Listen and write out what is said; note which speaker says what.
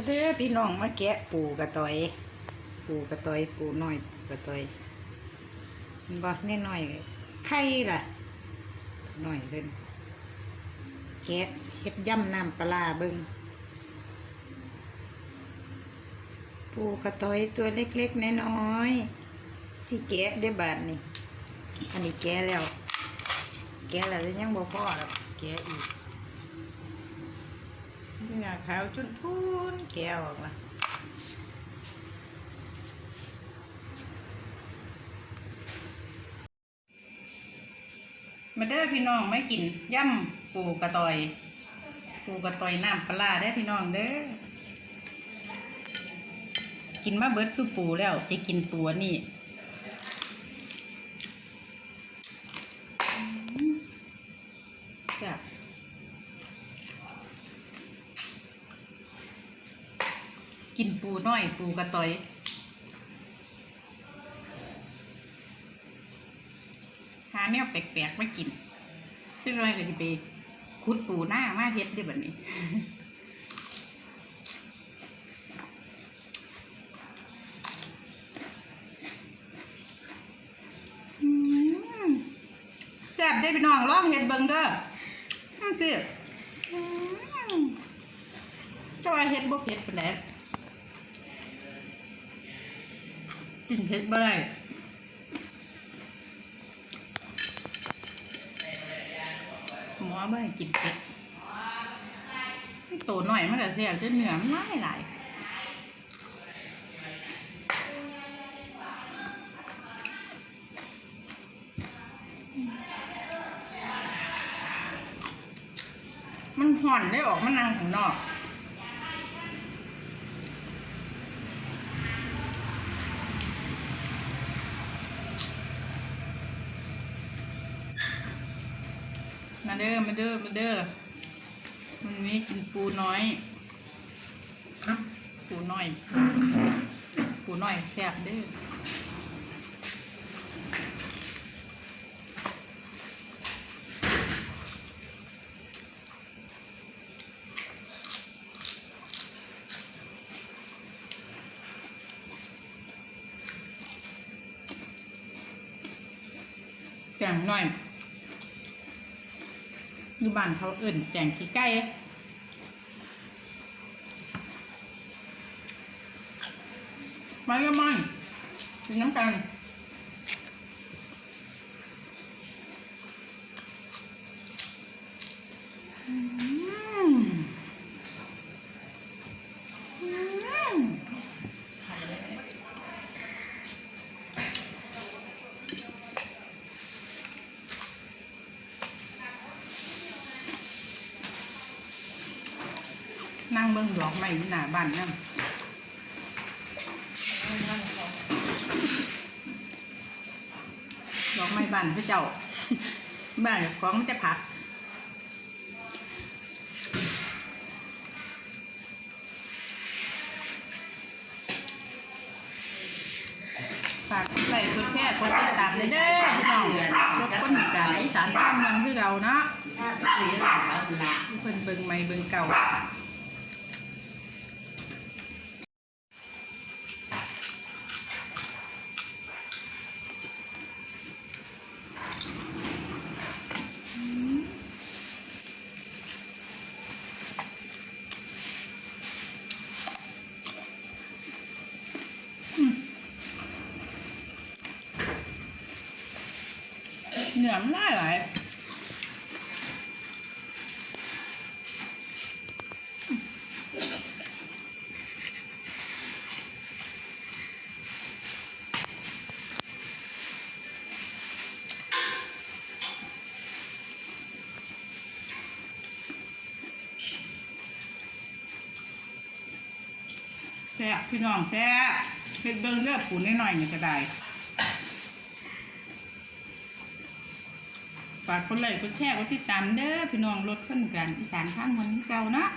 Speaker 1: มาเด้อพี่น้องมาแกะปูกระต่อย ปูกระต่อยปูน้อยปูกระต่อยเห็นบ่แน่น้อยไข่ล่ะน้อยเล่นแกะเฮ็ดย่ำน้ำปลาเบิ่งปูกระต่อยตัวเล็กๆน้อยๆสิแกะได้บาดนี่อันนี้แกะแล้ว แกะแล้วยังบ่พอหรอกแกะอีก เนี่งาขาวจนพูนแก้วออกละมาเด้อพี่น้องไม่กินย่ำปูกระต่อย ปูกระต่อยน้ำปลาได้พี่น้องเด้อกินมาเบิดสู้ปูแล้วจะกินตัวนี่จ้ะ กินปูน้อยปูกระต่อยหาแนวแปลกๆมากินซึ่งน้อยก็จะไปคุดปูหน้ามาเฮ็ดได้แบบนี้แซ่บได้อพี่น้องลองเฮ็ดเบิ่งเด้ออืมสิจะว่าเฮ็ดบ่เผ็ดปานใด กินเผ็ดบ่ได้หมอบ่ให้กินเผ็ดโตหน่อยมันก็แซ่บจนเนื้อมันหลายหลายมันห่อนได้ออกมานังข้างนอก เด้อมาเด้อมาเด้อมันนี้กินปูน้อยปูน้อย ปูน้อยแซ่บเด้อแซ่บหน่อย อยู่บ้านเขาเอิ่นแกงขี้ไก่มาเยอะมันกินน้ำกัน นั่งเบิ่งดอกไม้อยู่หน้าบ้านนั่งดอกไม้บ้านพระเจ้า บ้านของมันจะผักฝากกดไลค์กดแชร์กดติดตามเลยเด้อพี่น้องรบกวนจากอีสานบ้านเมืองคือเราเนาะเพิ่นเบิ่งใหม่เบิ่งเก่า นือมันได้หลายแซ่บพี่น้องแซ่บเฮ็ดเบิ่งเลือดปูนหน่อยๆนี่ก็ได้ ฝากคนไลค์คนแชร์กดติดตามเด้อพี่น้องรถเพิ่นกันอีสานข้างวันนี้เก่าเนาะ